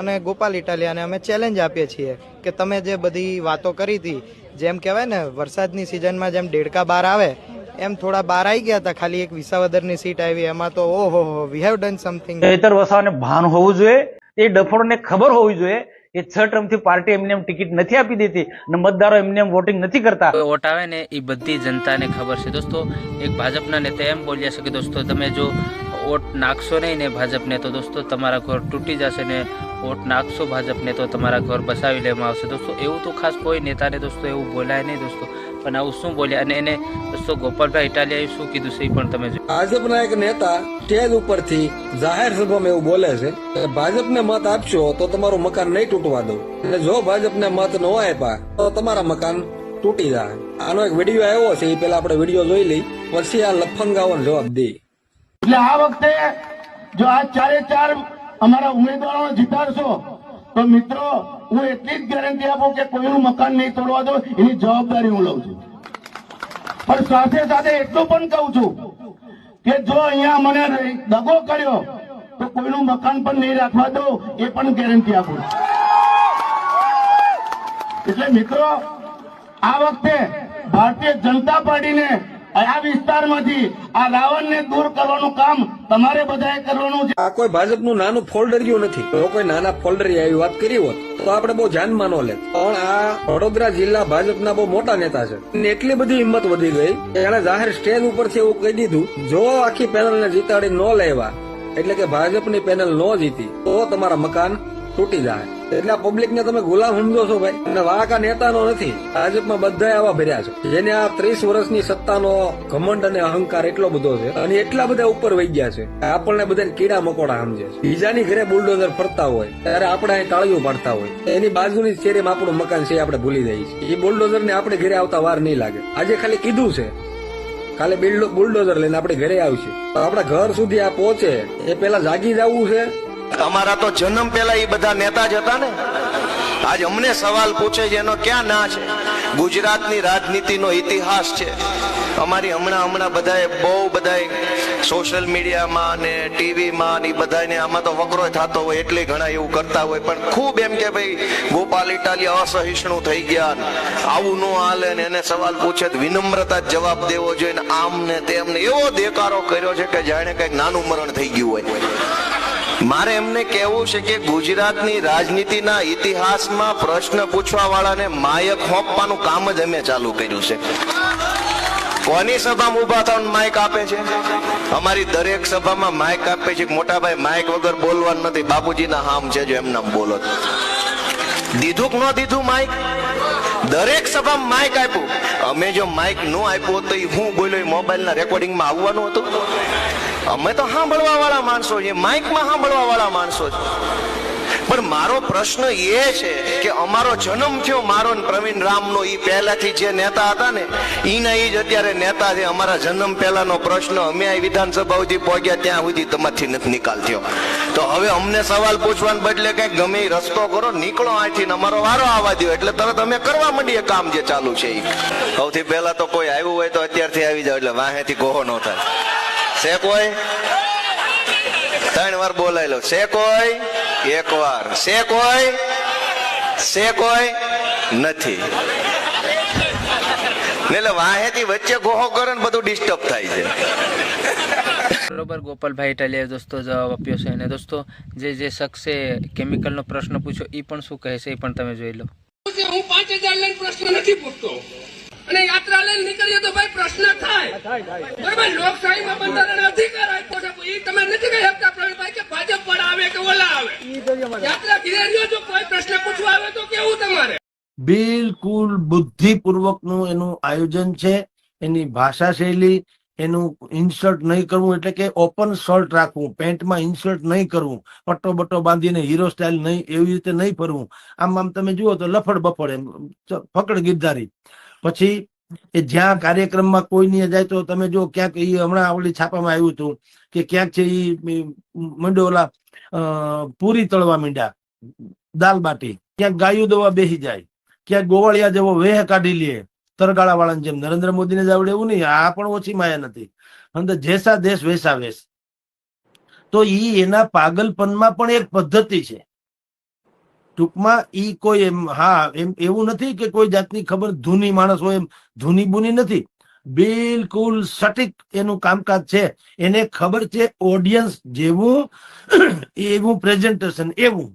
અને ગોપાલ ઇટાલિયાને અમે ચેલેન્જ આપીએ છીએ કે તમે જે બધી વાતો કરી હતી જેમ કહેવાય ને વરસાદની સિઝનમાં જેમ દેડકા બાર આવે એમ થોડા બાર આવી ગયા હતા ખાલી એક વિસાવદરની સીટ આવી એમાં તો ઓહો we have done something Chaitar વસાવાને ભાન હોવું જોઈએ એ ડફોડને ખબર હોવી જોઈએ એ છ ટર્મથી પાર્ટી એમને એમ ટિકિટ નથી આપી દેતી અને મતદારો એમને એમ વોટિંગ નથી કરતા. વોટ આવે ને એ બધી જનતાને ખબર છે. દોસ્તો એક ભાજપના નેતા એમ બોલ્યા છે કે દોસ્તો તમે જો વોટ નાખશો નહીં ને ભાજપને તો દોસ્તો તમારા ઘર તૂટી જશે ને વોટ નાખશો ભાજપને તો તમારા ઘર બસાવી લેવામાં આવશે. દોસ્તો, એવું તો ખાસ કોઈ નેતાને દોસ્તો એવું બોલાય નહીં દોસ્તો. પણ આવું શું બોલ્યા અને એને દોસ્તો ગોપાલભાઈ ઇટાલિયાએ શું કીધું છે પણ તમે ભાજપના એક નેતા સ્ટેજ ઉપરથી જાહેર સભામાં એવું બોલે છે ભાજપને મત આપશો તો તમારું મકાન નહીં તૂટવા દઉં. અને જો ભાજપને મત ન આપ્યા તો તમારા મકાન તૂટી જાય. આનો એક વીડિયો આવ્યો છે, એ પેલા આપણે વીડિયો જોઈ લઈ. પછી આ લફંગાઓનો જવાબ દઈ એટલે આ વખતે જો આ ચારે ચાર અમારા ઉમેદવારો જીતાડશો, તો મિત્રો, હું એટલી જ ગેરંટી આપું કે કોઈનું મકાન નહીં તોડવા દો, એની જવાબદારી હું લઉં છું. પણ સાથે સાથે એટલું પણ કહું છું કે જો અહીંયા મને દગો કર્યો, તો કોઈનું મકાન પણ નહીં રાખવા દો, એ પણ ગેરંટી આપું એટલે મિત્રો, આ વખતે ભારતીય જનતા પાર્ટીને આ વિસ્તારમાંથી આ રાવણને દૂર કરવાનું કામ તમારે બધાએ કરવાનું છે. આ કોઈ ભાજપનું નાનું ફોલ્ડરિયું નથી. જો કોઈ નાના ફોલ્ડર આવી વાત કરી હોત, તો આપણે બહુ ધ્યાનમાં ન લે. પણ આ વડોદરા જિલ્લા ભાજપના બહુ મોટા નેતા છે. એટલી બધી હિંમત વધી ગઈ એને જાહેર સ્ટેજ ઉપરથી એવું કહી દીધું, જો આખી પેનલને જીતાડી ન લેવા, એટલે કે ભાજપની પેનલ ન જીતી, તો તમારા મકાન તૂટી જાય. એટલે આ પબ્લિક ને તમે ગુલામ સમજો છો ભાઈ. અને વાંક આ નેતાનો નથી. ભાજપમાં બધા આવા ભર્યા છે. જેને આ ત્રીસ વર્ષની સત્તાનો ઘમંડ અને અહંકાર એટલો બધો છે અને એટલા બધા ઉપર વહી ગયા છે. આપણને બધાને કીડા મકોડા સમજે છે. બીજાની ઘરે બુલડોઝર ફરતા હોય, ત્યારે આપણે અહીં તાળીઓ પાડતા હોય. એની બાજુની શેરીમાં આપણું મકાન છે આપણે ભૂલી જઈએ છીએ. એ બુલડોઝર ને આપણે ઘરે આવતા વાર નહીં લાગે. આજે ખાલી કીધું છે. કાલે બિલ્ડો- બુલડોઝર લઈને આપણે ઘરે આવશે. આપણા ઘર સુધી આ પહોંચે. એ પેલા જાગી જવું છે. અમારા તો જન્મ પહેલા એ બધા નેતા જ હતા ને? આજ અમને સવાલ પૂછે છે, એનો ક્યાં ના છે? ગુજરાતની રાજનીતિનો ઇતિહાસ છે. અમારી હમણાં હમણાં બધાએ બહુ બધાએ સોશિયલ મીડિયામાં ને ટીવીમાં ને બધાને આમાં તો વકરો થતો હોય, એટલે ઘણા એવું કરતા હોય. પણ ખૂબ એમ કે ભાઈ, ગોપાલ ઇટાલી અસહિષ્ણુ થઈ ગયા આવું ન હાલે ને એને સવાલ પૂછે વિનમ્રતા જવાબ દેવો જોઈએ ને આમ ને તેમને એવો દેકારો કર્યો છે કે જાણે કંઈક નાનું મરણ થઈ ગયું હોય. મારે એમને કહેવું છે કે ગુજરાતની રાજનીતિના ઇતિહાસમાં પ્રશ્ન પૂછવા વાળાને માયક હોપવાનું કામ જ અમે ચાલુ કર્યું છે. કોની સભામાં ઊભા થવાનું માઇક આપે છે? અમારી દરેક સભામાં માઇક આપે છે. મોટાભાઈ માઇક વગર બોલવાનું નથી. બાપુજીના હામ છે જો એમના બોલો. દીધું ન દીધું માઇક દરેક સભામાં માઇક આપ્યું. અમે જો માઇક ન આપ્યું તો એ હું બોલ્યો મોબાઈલના રેકોર્ડિંગમાં આવવાનું હતું. અમે તો સાંભળવા વાળા માણસો છીએ. માઇકમાં સાંભળવા વાળા માણસો છે. પણ મારો પ્રશ્ન એ છે કે અમારો જન્મ થયો મારો પ્રવીણ રામનો એ પહેલાથી જે નેતા હતા ને એના એ જ અત્યારે નેતા છે. અમારા જન્મ પહેલાનો પ્રશ્ન અમે આ વિધાનસભા સુધી પહોંચ્યા, ત્યાં સુધી તમારથી નથી નિકાલ થયો. તો હવે અમને સવાલ પૂછવાને બદલે કઈ ગમે રસ્તો કરો, નીકળો અહીંથી અમારો વારો આવવા દો એટલે તરત અમે કરવા માંડીએ કામ જે ચાલુ છે સૌથી પહેલા તો કોઈ આવ્યું હોય તો અત્યારથી આવી જાવ, એટલે વાહેથી કોહો ન થાય. છે કોઈ ત્રણ વાર બોલાયેલો. છે કોઈ એક વાર. છે કોઈ છે કોઈ નથી. એટલે વાહેથી વચ્ચે ગોહો કરે ને બધું ડિસ્ટર્બ થાય છે. બરોબર ગોપાલભાઈ ઇટાલિયા દોસ્તો જવાબ આપ્યો છે. અને દોસ્તો જે જે શખ્સે કેમિકલનો પ્રશ્ન પૂછ્યો એ પણ શું કહે છે એ પણ તમે જોઈ લો. હું પાંચ હજાર લઈને પ્રશ્ન નથી પૂછતો. અને યાત્રા લઈને નીકળીએ તો ભાઈ પ્રશ્ન થાય. બરાબર લોકશાહીમાં બંધારણ અધિકાર આપ્યો છે એ તમે નથી કહી શકતા પ્રવીણભાઈ કે ભાજપ પણ આવે કે ઓલા આવે. યાત્રા ઘીરે જો કોઈ પ્રશ્ન પૂછવા આવે તો કેવું તમારે? બિલકુલ બુદ્ધિપૂર્વકનું એનું આયોજન છે. એની ભાષા શૈલી એનું ઇન્સર્ટ નહીં કરવું એટલે કે ઓપન શર્ટ રાખવું, પેન્ટમાં ઇન્સર્ટ નહીં કરવું, પટ્ટો બટ્ટો બાંધીને હીરો સ્ટાઇલ નહીં, એવી રીતે નહીં ફરવું. આમ આમ તમે જુઓ તો લફડ બફડ એમ ફકડ ગીરધારી. પછી એ જ્યાં કાર્યક્રમમાં કોઈ નહીં જાય તો તમે જો ક્યાંક એ હમણાં ઓલી છાપામાં આવ્યું હતું કે ક્યાંક છે એ મંડો ઓલા પૂરી તળવા માંડ્યા, દાલ બાટી. ક્યાંક ગાયું દવા બેસી જાય, ક્યાંક ગોવાળિયા જેવો વેહ કાઢી લે તરગાળા વાળાની જેમ નરેન્દ્ર મોદીને જ આવડે એવું નહીં, આ પણ ઓછી માયા નથી. અંદર જેસા દેશ વેસા વેશ તો ઈ એના પાગલપનમાં પણ એક પદ્ધતિ છે. ટૂંકમાં ઈ કોઈ એમ, હા, એમ, એવું નથી કે કોઈ જાતની ખબર ધૂની માણસ હોય એમ, ધૂની બુની નથી. બિલકુલ સટીક એનું કામકાજ છે. એને ખબર છે ઓડિયન્સ જેવું, એવું પ્રેઝન્ટેશન, એવું.